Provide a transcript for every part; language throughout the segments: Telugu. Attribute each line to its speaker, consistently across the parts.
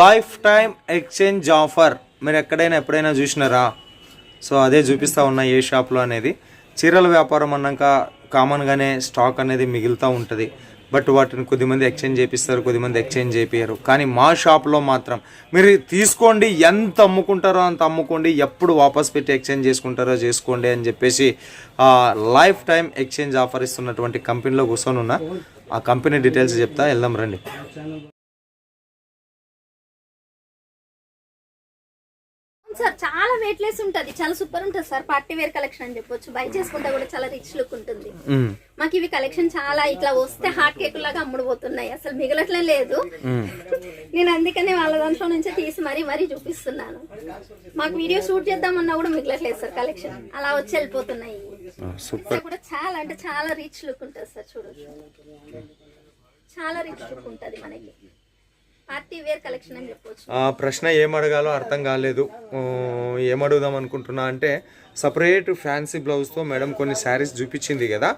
Speaker 1: లైఫ్ టైం ఎక్స్చేంజ్ ఆఫర్ మీరు ఎక్కడైనా ఎప్పుడైనా చూసినారా? సో అదే చూపిస్తా ఉన్నా ఏ షాప్లో అనేది. చీరల వ్యాపారం అన్నాక కామన్గానే స్టాక్ అనేది మిగులుతూ ఉంటుంది. బట్ వాటిని కొద్దిమంది ఎక్స్చేంజ్ చేపిస్తారు కొద్దిమంది ఎక్స్చేంజ్ చేపియరు కానీ మా షాప్లో మాత్రం మీరు తీసుకోండి ఎంత అమ్ముకుంటారో అంత అమ్ముకోండి ఎప్పుడు వాపస్ పెట్టి ఎక్స్చేంజ్ చేసుకుంటారో చేసుకోండి అని చెప్పేసి లైఫ్ టైం ఎక్స్చేంజ్ ఆఫర్ ఇస్తున్నటువంటి కంపెనీలో కూర్చొని ఉన్నా. ఆ కంపెనీ డీటెయిల్స్ చెప్తా వెళ్దాం రండి.
Speaker 2: సార్ చాలా వెయిట్ లెస్ ఉంటది. చాలా సూపర్ ఉంటుంది సార్. పార్టీ వేర్ కలెక్షన్ అని చెప్పొచ్చు. బై చేసుకుంటే కూడా చాలా రిచ్ లుక్ ఉంటుంది. మాకు ఇవి కలెక్షన్ చాలా ఇట్లా వస్తే హాట్ కేక్ లాగా అమ్ముడుపోతున్నాయి అసలు మిగలట్లే లేదు. నేను అందుకనే వాళ్ళ దాంట్లో నుంచే తీసి మరీ మరీ చూపిస్తున్నాను. మాకు వీడియో షూట్ చేద్దామన్నా కూడా మిగలట్లేదు సార్ కలెక్షన్ అలా వచ్చి వెళ్ళిపోతున్నాయి. కూడా చాలా అంటే చాలా రిచ్ లుక్ ఉంటుంది సార్ చూడొచ్చు చాలా రిచ్ లుక్ ఉంటుంది మనకి.
Speaker 1: ప్రశ్న ఏం అడగాలో అర్థం కాలేదు. ఏం అడుగుదాం అనుకుంటున్నా అంటే సపరేట్ ఫ్యాన్సీ బ్లౌజ్తో మేడం కొన్ని శారీస్ చూపించింది కదా.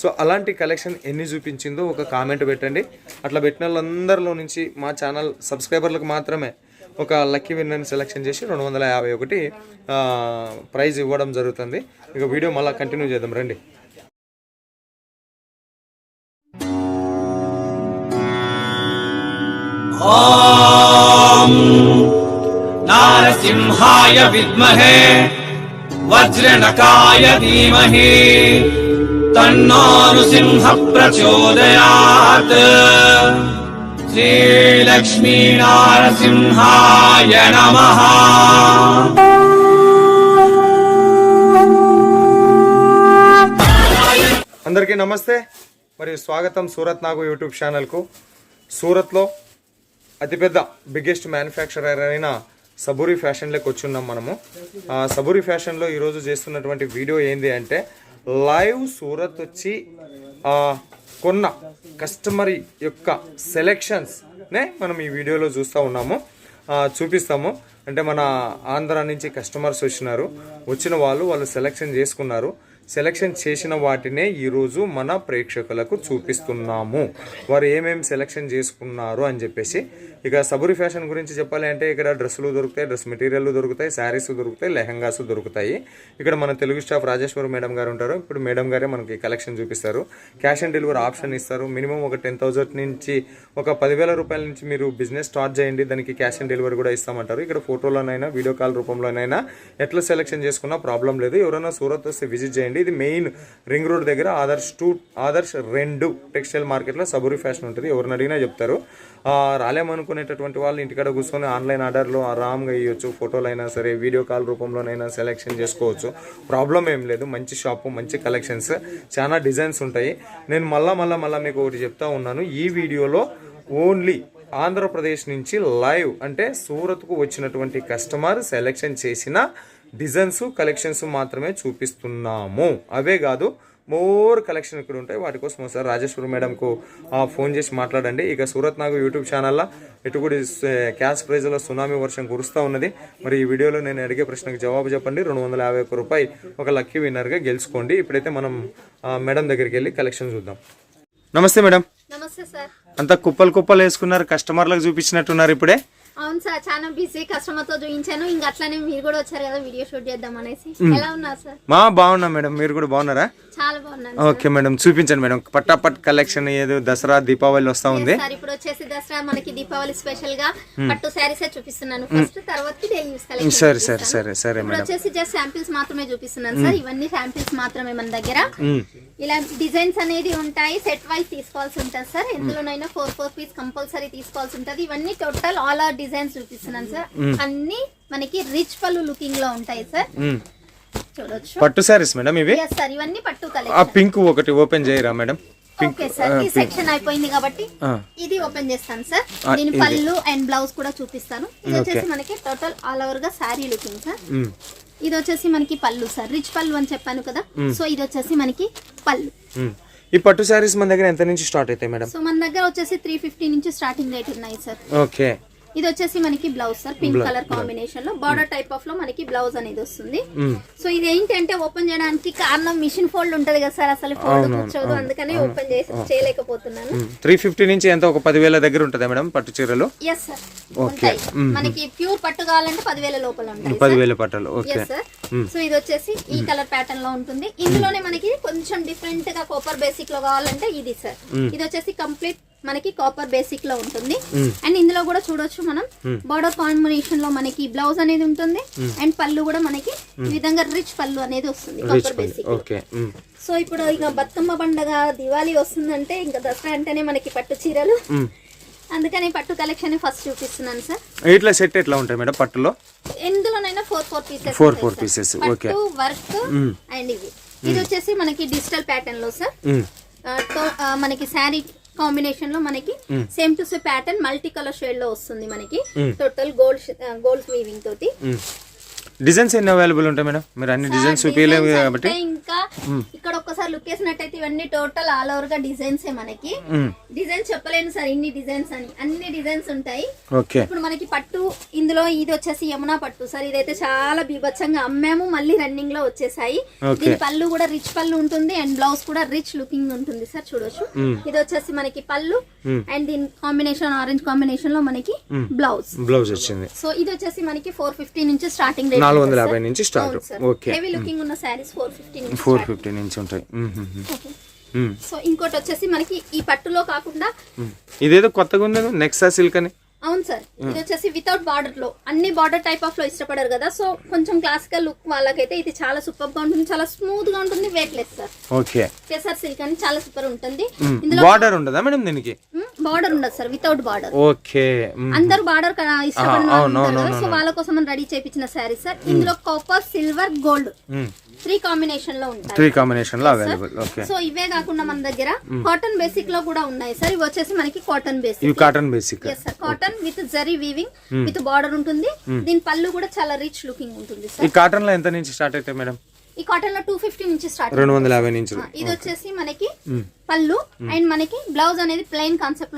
Speaker 1: సో అలాంటి కలెక్షన్ ఎన్ని చూపించిందో ఒక కామెంట్ పెట్టండి. అట్లా పెట్టిన వాళ్ళందరిలో నుంచి మా ఛానల్ సబ్స్క్రైబర్లకు మాత్రమే ఒక లక్కీ విన్నర్ని సెలెక్షన్ చేసి రెండు వందల యాభై ఒకటి ప్రైజ్ ఇవ్వడం జరుగుతుంది. ఇక వీడియో మళ్ళీ కంటిన్యూ చేద్దాం. రండి.
Speaker 3: नारसिंहाय विद्महे वज्रनकाय धीमहि तन्नो नृसिंह प्रचोदयात् श्रीलक्ष्मीनारसिंहाय नमः
Speaker 1: అందరికీ నమస్తే మరియు స్వాగతం సూరత్ నాగు యూట్యూబ్ ఛానల్కు సూరత్లో అతిపెద్ద బిగ్గెస్ట్ మ్యానుఫ్యాక్చరర్ అయిన సబూరి ఫ్యాషన్లోకి వచ్చున్నాం మనము. సబూరి ఫ్యాషన్లో ఈరోజు చేస్తున్నటువంటి వీడియో ఏంది అంటే లైవ్ సూరత్ వచ్చి కొన్న కస్టమర్ యొక్క సెలెక్షన్స్నే మనం ఈ వీడియోలో చూస్తూ ఉన్నాము. చూపిస్తాము. అంటే మన ఆంధ్ర నుంచి కస్టమర్స్ వచ్చినారు. వచ్చిన వాళ్ళు వాళ్ళు సెలెక్షన్ చేసుకున్నారు. సెలెక్షన్ చేసిన వాటినే ఈరోజు మన ప్రేక్షకులకు చూపిస్తున్నాము. వారు ఏమేమి సెలెక్షన్ చేసుకున్నారు అని చెప్పేసి ఇక సబురి ఫ్యాషన్ గురించి చెప్పాలి అంటే ఇక్కడ డ్రెస్సులు దొరుకుతాయి డ్రెస్ మెటీరియల్ దొరుకుతాయి శారీస్ దొరుకుతాయి లెహంగాస్ దొరుకుతాయి. ఇక్కడ మన తెలుగు స్టాఫ్ రాజేశ్వర్ మేడం గారు ఉంటారు. ఇప్పుడు మేడం గారే మనకి కలెక్షన్ చూపిస్తారు. క్యాష్ ఆన్ డెలివరీ ఆప్షన్ ఇస్తారు. మినిమం ఒక టెన్ థౌసండ్ నుంచి ఒక పదివేల రూపాయల నుంచి మీరు బిజినెస్ స్టార్ట్ చేయండి. దానికి క్యాష్ ఆన్ డెలివరీ కూడా ఇస్తామంటారు. ఇక్కడ ఫోటోలోనైనా వీడియో కాల్ రూపంలోనైనా ఎట్లా సెలెక్షన్ చేసుకున్నా ప్రాబ్లం లేదు. ఎవరైనా సూరత్ వస్తే విజిట్ చేయండి. ఇది మెయిన్ రింగ్ రోడ్ దగ్గర ఆదర్శ్ టూ ఆదర్శ్ రెండు టెక్స్టైల్ మార్కెట్లో సబూరి ఫ్యాషన్ ఉంటుంది. ఎవరిని అడిగినా చెప్తారు. రాలేమనుకునేటటువంటి వాళ్ళు ఇంటికాడ కూర్చొని ఆన్లైన్ ఆర్డర్లో ఆరామ్గా ఇవ్వచ్చు ఫోటోలు అయినా సరే వీడియో కాల్ రూపంలోనైనా సెలెక్షన్ చేసుకోవచ్చు. ప్రాబ్లం ఏం లేదు. మంచి షాపు మంచి కలెక్షన్స్. చాలా డిజైన్స్ ఉంటాయి. నేను మళ్ళా మళ్ళా మళ్ళీ మీకు ఒకటి చెప్తా ఉన్నాను. ఈ వీడియోలో ఓన్లీ ఆంధ్రప్రదేశ్ నుంచి లైవ్ అంటే సూరత్కు వచ్చినటువంటి కస్టమర్ సెలెక్షన్ చేసిన డిజైన్స్ కలెక్షన్స్ మాత్రమే చూపిస్తున్నాము. అవే కాదు మోర్ కలెక్షన్ ఇక్కడ ఉంటాయి. వాటి కోసం ఒకసారి రాజేశ్వరి మేడంకు ఫోన్ చేసి మాట్లాడండి. ఇక సూరత్ నాగు యూట్యూబ్ ఛానల్లో ఇటు కూడా క్యాష్ ప్రైజ్లో సునామీ వర్షం కురుస్తూ ఉన్నది. మరి ఈ వీడియోలో నేను అడిగే ప్రశ్నకు జవాబు చెప్పండి. రెండు వందల యాభై ఒక్క రూపాయి ఒక లక్కీ విన్నర్గా గెలుచుకోండి. ఇప్పుడైతే మనం మేడం దగ్గరికి వెళ్ళి కలెక్షన్ చూద్దాం. నమస్తే మేడం. అంతా కుప్పలు కుప్పలు వేసుకున్నారు. కస్టమర్లకు చూపించినట్టున్నారు ఇప్పుడే.
Speaker 2: అవును సార్ చాలా బిజీ కస్టమర్తో చూపించాను. ఇంకా అట్లానే మీరు కూడా వచ్చారు కదా వీడియో షూట్ చేద్దాం అనేసి. ఎలా ఉన్నారు సార్?
Speaker 1: మా బాగున్నా మేడం మీరు కూడా బాగున్నారా?
Speaker 2: చాలా బాగున్నాను
Speaker 1: ఓకే మేడం చూపించండి మేడం. పట్టాపట్ కలెక్షన్ ఏదో దసరా దీపావళి వస్తా ఉంది.
Speaker 2: సార్ ఇప్పుడు వచ్చేసి దసరా మనకి దీపావళి స్పెషల్గా పట్టు శారీసే చూపిస్తున్నాను. ఫస్ట్ తర్వాత డైలీ యూస్ కలెక్షన్
Speaker 1: సరే సరే సరే సరే
Speaker 2: ఇప్పుడు
Speaker 1: మేడం.
Speaker 2: వచ్చేసి జస్ట్ శాంపిల్స్ మాత్రమే చూపిస్తున్నాను సార్. ఇవన్నీ శాంపిల్స్ మాత్రమే మన దగ్గర.
Speaker 1: మ్మ్.
Speaker 2: ఇలా డిజైన్స్ అనేది ఉంటాయి. సెట్ వైజ్ తీసుకోవాల్సి ఉంటుంది సార్. ఎందులోనైనా ఫోర్ ఫోర్ పీస్ కంపల్సరీ తీసుకోవాల్సి ఉంటుంది. ఇవన్నీ టోటల్ ఆల్ ఆర్ డిజైన్స్ చూపిస్తున్నాను సార్. అన్ని మనకి రిచ్ పళ్ళు లుకింగ్లో ఉంటాయి సార్. చూడొచ్చు.
Speaker 1: పట్టు శారీస్ మేడం ఇవి?
Speaker 2: సార్ ఇవన్నీ పట్టు
Speaker 1: ఆ
Speaker 2: కలెక్షన్
Speaker 1: పింక్ ఒకటి ఓపెన్ చేయరా మేడం? పింక్
Speaker 2: ఓకే సార్ ఈ సెక్షన్ అయిపోయింది కాబట్టి
Speaker 1: ఆ.
Speaker 2: ఇది ఓపెన్ చేస్తాను సార్
Speaker 1: ఆ,
Speaker 2: దీని. పళ్ళు అండ్ బ్లౌజ్ కూడా చూపిస్తాను. ఇది వచ్చేసి. మనకి టోటల్ ఆల్ ఓవర్గా శారీ లుకింగ్ సార్. ఇది వచ్చేసి మనకి పళ్ళు సార్ రిచ్ పళ్ళు అని చెప్పాను కదా. సో ఇది వచ్చేసి మనకి పళ్ళు.
Speaker 1: ఈ పట్టు శారీస్ మన దగ్గర ఎంత నుంచి స్టార్ట్ అవుతాయి మేడం
Speaker 2: సో మన దగ్గర వచ్చేసి త్రీ ఫిఫ్టీ నుంచి స్టార్టింగ్ రేట్ ఉన్నాయి సార్
Speaker 1: ఓకే
Speaker 2: ఇది వచ్చేసి మనకి బ్లౌజ్ సార్ పింక్ కలర్ కాంబినేషన్లో బార్డర్ టైప్ ఆఫ్లో మనకి బ్లౌజ్ అనేది వస్తుంది. సో ఇది ఏంటంటే ఓపెన్ చేయడానికి కారణం మిషన్ ఫోల్డ్ ఉంటది కదా సార్ అసలు ఫోల్డ్ కూర్చోదు అందుకని ఓపెన్ చేసి చేయలేకపోతున్నాను.
Speaker 1: త్రీ ఫిఫ్టీ నుంచి ఎంత? ఒక పదివేల దగ్గర ఉంటుందా మేడం పట్టు చీరలు?
Speaker 2: ఎస్ సార్ ఉంటాయి. మనకి ప్యూర్ పట్టు కావాలంటే పదివేల లోపల ఉంటాయి.
Speaker 1: పదివేల పట్టాలు. ఓకే.
Speaker 2: సార్ సో ఇది వచ్చేసి ఈ కలర్ ప్యాటర్న్లో ఉంటుంది. ఇందులోనే మనకి కొంచెం డిఫరెంట్గా కాపర్ బేసిక్లో కావాలంటే ఇది సార్ ఇది వచ్చేసి కంప్లీట్ మనకి కాపర్ బేసిక్లో ఉంటుంది. అండ్ ఇందులో కూడా చూడొచ్చు మనం. బార్డర్ కాంబినేషన్లో మనకి బ్లౌజ్ అనేది ఉంటుంది. అండ్ పళ్ళు కూడా మనకి ఈ విధంగా రిచ్ పళ్ళు అనేది వస్తుంది కాపర్ బేసిక్
Speaker 1: ఓకే
Speaker 2: సో ఇప్పుడు ఇక బతుకమ్మ పండగ దివాళీ వస్తుందంటే ఇంకా దసరా అంటేనే మనకి పట్టు చీరలు. అందుకని పట్టు కలెక్షన్ ఫస్ట్ చూపిస్తున్నాను సార్.
Speaker 1: ఇట్లా సెట్ ఎట్లా ఉంటాయి మేడం పట్టులో?
Speaker 2: ఎందులోనైనా four four pieces
Speaker 1: Four, four pieces, okay.
Speaker 2: Work and ఇవి. ఇది వచ్చేసి మనకి డిజిటల్ ప్యాటర్న్లో సార్. మనకి శారీ కాంబినేషన్లో మనకి same to same pattern multi colour షేడ్లో వస్తుంది మనకి. టోటల్ గోల్డ్ గోల్డ్ వీవింగ్ తోటి.
Speaker 1: డిజైన్స్ ఎన్ని అవైలబుల్ ఉంటాయి మేడం? మీరు అన్ని డిజైన్స్ చూపించలేము కాబట్టి.
Speaker 2: ఇంకా ఇక్కడ ఒక్కసారి లుక్ వేసినట్టయితే ఇవన్నీ టోటల్ ఆల్ ఓవర్గా డిజైన్స్ మనకి. డిజైన్స్ చెప్పలేను సార్ ఇన్ని డిజైన్స్ అని. అన్ని డిజైన్స్ ఉంటాయి.
Speaker 1: ఓకే.
Speaker 2: ఇప్పుడు మనకి పట్టు ఇందులో ఇది వచ్చేసి యమునా పట్టు. సార్ ఇదైతే చాలా బీభత్సంగా అమ్మాము మళ్ళీ రన్నింగ్లో వచ్చేసాయి. దీని పళ్ళు కూడా రిచ్ పళ్ళు ఉంటుంది అండ్ బ్లౌజ్ కూడా రిచ్ లుకింగ్ ఉంటుంది సార్ చూడొచ్చు. ఇది వచ్చేసి మనకి పళ్ళు అండ్ దీని కాంబినేషన్ ఆరెంజ్ కాంబినేషన్లో మనకి బ్లౌజ్
Speaker 1: బ్లౌజ్ వచ్చింది.
Speaker 2: సో ఇది వచ్చేసి మనకి ఫోర్ ఫిఫ్టీ నుంచి స్టార్టింగ్ రేట్
Speaker 1: నాలుగు వందల యాభై నుంచి స్టార్ట్. ఓకే.
Speaker 2: ఫోర్ ఫిఫ్టీ నుంచి
Speaker 1: ఉంటాయి.
Speaker 2: సో ఇంకోటి వచ్చేసి మనకి ఈ పట్టులో కాకుండా.
Speaker 1: ఇదేదో కొత్తగా ఉంది నెక్సా సిల్క్ అని.
Speaker 2: అవును సార్. ఇది వచ్చేసి వితౌట్ బార్డర్లో. అన్ని బార్డర్ టైప్ ఆఫ్లో ఇష్టపడరు కదా. సో కొంచెం క్లాసికల్ లుక్ వాళ్ళకైతే ఇది చాలా సూపర్గా ఉంటుంది. చాలా స్మూత్గా ఉంటుంది. Weight less sir.
Speaker 1: Okay.
Speaker 2: Kesar silk అని చాలా సూపర్ ఉంటుంది. ఇందులో
Speaker 1: బార్డర్ ఉండదా మేడం దీనికి?
Speaker 2: బార్డర్ ఉండదు సార్ వితౌట్ బార్డర్
Speaker 1: ఓకే.
Speaker 2: అందరూ బార్డర్ ఇష్టపడిన సో వాళ్ళ కోసం రెడీ చేయించిన శారీ సార్. ఇందులో కాపర్ సిల్వర్ గోల్డ్. త్రీ కాంబినేషన్లో ఉంటాయి.
Speaker 1: త్రీ కాంబినేషన్లో అవైలబుల్ ఓకే
Speaker 2: సో ఇవే కాకుండా మన దగ్గర కాటన్ బేసిక్లో కూడా ఉన్నాయి సార్. ఇవి వచ్చేసి మనకి కాటన్ బేసిక్
Speaker 1: ఇవి cotton basic
Speaker 2: yes sir cotton with zari weaving with border ఉంటుంది. దీని పళ్ళు కూడా చాలా రిచ్ లుకింగ్ ఉంటుంది
Speaker 1: ఈ
Speaker 2: సార్
Speaker 1: కాటన్లో ఎంత నుంచి స్టార్ట్ అవుతాయి మేడం
Speaker 2: ఈ కాటన్లో టూ ఫిఫ్టీ నుంచి స్టార్ట్
Speaker 1: రెండు వందల యాభై నుంచి.
Speaker 2: ఇది వచ్చేసి మనకి పళ్ళు అండ్ మనకి బ్లౌజ్ అనేది ప్లెయిన్ కాన్సెప్ట్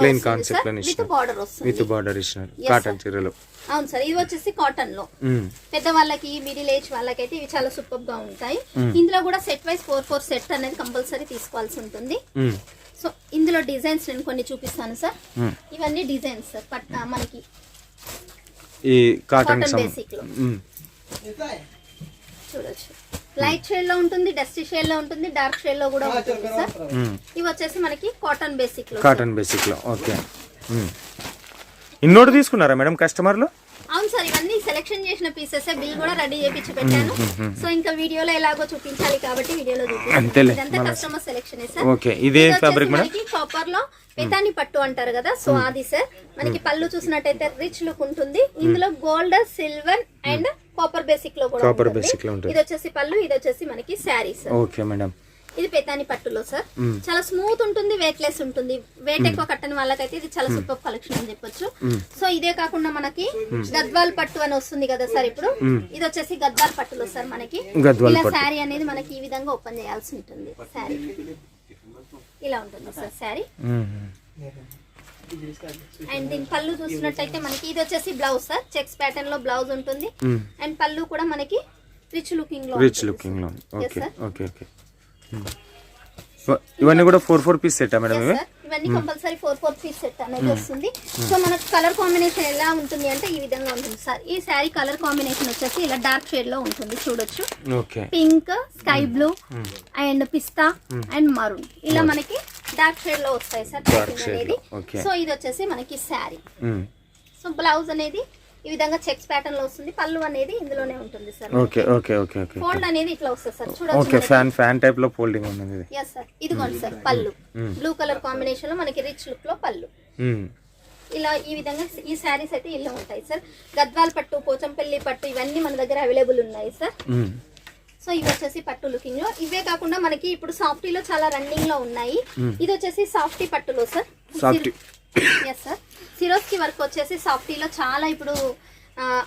Speaker 1: సార్లోనే
Speaker 2: విత్. బార్డర్ వస్తుంది.
Speaker 1: విత్ బార్డర్ ఇచ్చినారు. కాటన్. చీరలు.
Speaker 2: అవును సార్ ఇది వచ్చేసి కాటన్లో.
Speaker 1: మ్మ్.
Speaker 2: పెద్ద వాళ్ళకి మిడిల్ ఏజ్ వాళ్ళకైతే ఇవి చాలా సూపర్గా ఉంటాయి ఇందులో కూడా set wise four four set అనేది కంపల్సరీ తీసుకోవాల్సి ఉంటుంది. సో ఇందులో డిజైన్స్ నేను కొన్ని చూపిస్తాను సార్. ఇవన్నీ డిజైన్స్ సార్ మనకి
Speaker 1: ఈ కాటన్
Speaker 2: బేసిక్లో. చూడొచ్చు. లైట్ షేడ్లో ఉంటుంది డస్టీ షేడ్లో ఉంటుంది డార్క్ షేడ్లో కూడా ఉంటుంది సార్. ఇవి వచ్చేసి మనకి కాటన్ బేసిక్లో
Speaker 1: కాటన్ బేసిక్లో ఓకే. ఇన్నోటి తీసుకున్నారా మేడం కస్టమర్లు?
Speaker 2: అవును సార్ ఇవన్నీ సెలెక్షన్ చేసిన పీసెస్ బిల్ కూడా రెడీ చేపించి పెట్టాను. సో ఇంకా వీడియోలో ఎలాగో చూపించాలి కాబట్టి వీడియోలో ఇదంతా
Speaker 1: మన-
Speaker 2: కస్టమర్ సెలెక్షన్ సార్.
Speaker 1: ఓకే ఇదే ఫ్యాబ్రిక్ మేడం?
Speaker 2: కాపర్లో పెతాని పట్టు అంటారు కదా సో అది సార్. మనకి పళ్ళు చూసినట్టయితే రిచ్ లుక్ ఉంటుంది. ఇందులో గోల్డ్ సిల్వర్ అండ్ కాపర్ బేసిక్లో కూడా ఉంటుంది.
Speaker 1: basic లో ఉంటుంది.
Speaker 2: ఇది వచ్చేసి పళ్ళు ఇది వచ్చేసి మనకి శారీ సార్
Speaker 1: ఓకే మేడం.
Speaker 2: ఇది పెతాని పట్టులో సార్ చాలా స్మూత్ ఉంటుంది వెయిట్ లెస్ ఉంటుంది వెయిట్ ఎక్కువ కట్టని వాళ్ళకైతే ఇది చాలా సూపర్ కలెక్షన్ అని చెప్పొచ్చు. సో ఇదే కాకుండా మనకి గద్వాల్ పట్టు అని వస్తుంది కదా సార్ ఇప్పుడు. ఇది వచ్చేసి గద్వాల్ పట్టులో సార్ మనకి. ఇలా. శారీ అనేది మనకి ఈ విధంగా ఓపెన్ చేయాల్సి ఉంటుంది శారీ. ఇలా ఉంటుంది సార్ శారీ. అండ్ దీని పళ్ళు చూసినట్టయితే మనకి ఇది వచ్చేసి బ్లౌజ్ సార్ చెక్స్ ప్యాటర్న్లో బ్లౌజ్ ఉంటుంది. అండ్ పళ్ళు కూడా మనకి రిచ్ లుకింగ్లో
Speaker 1: రిచ్ లుకింగ్లో ఓకే ఓకే ఓకే ఇవన్నీ కూడా ఫోర్ ఫోర్ పీస్ సెట్టా మేడం ఇవి?
Speaker 2: ఇవన్నీ compulsory four four piece set అనేది వస్తుంది. సో మనకు కలర్ కాంబినేషన్ ఎలా ఉంటుంది అంటే ఈ విధంగా ఉంటుంది సార్ ఈ శారీ కలర్ కాంబినేషన్ వచ్చేసి ఇలా డార్క్ షేడ్లో ఉంటుంది చూడొచ్చు.
Speaker 1: Okay
Speaker 2: pink sky blue and pista and maroon ఇలా మనకి డార్క్ షేడ్లో వస్తాయి సార్ అనేది. సో ఇది వచ్చేసి మనకి శారీ. సో బ్లౌజ్ అనేది ఈ విధంగా చెక్స్ ప్యాటర్న్లో వస్తుంది. పళ్ళు అనేది ఇందులోనే ఉంటుంది sir.
Speaker 1: Okay okay okay okay
Speaker 2: fold అనేది ఇట్లా వస్తుంది సార్.
Speaker 1: ఓకే
Speaker 2: చూడొచ్చు
Speaker 1: ఫ్యాన్ ఫ్యాన్ టైప్లో ఫోల్డింగ్ ఉన్నది ఇది.
Speaker 2: ఎస్ సార్ ఇదిగోండి సార్ పళ్ళు. బ్లూ కలర్ కాంబినేషన్లో మనకి రిచ్ లుక్లో పళ్ళు.
Speaker 1: మ్మ్.
Speaker 2: ఇలా ఈ విధంగా ఈ శారీస్ అయితే ఇలా ఉంటాయి సార్. గద్వాల్ పట్టు పోచంపల్లి పట్టు ఇవన్నీ మన దగ్గర అవైలబుల్ ఉన్నాయి సార్.
Speaker 1: మ్మ్.
Speaker 2: సో ఇవి వచ్చేసి పట్టు లుకింగ్లో. ఇవే కాకుండా మనకి ఇప్పుడు సాఫ్టీలో చాలా రన్నింగ్లో ఉన్నాయి. ఇది వచ్చేసి సాఫ్టీ పట్టులో
Speaker 1: sir.
Speaker 2: Yes sir Swarovski work వచ్చేసి సాఫ్టీలో చాలా ఇప్పుడు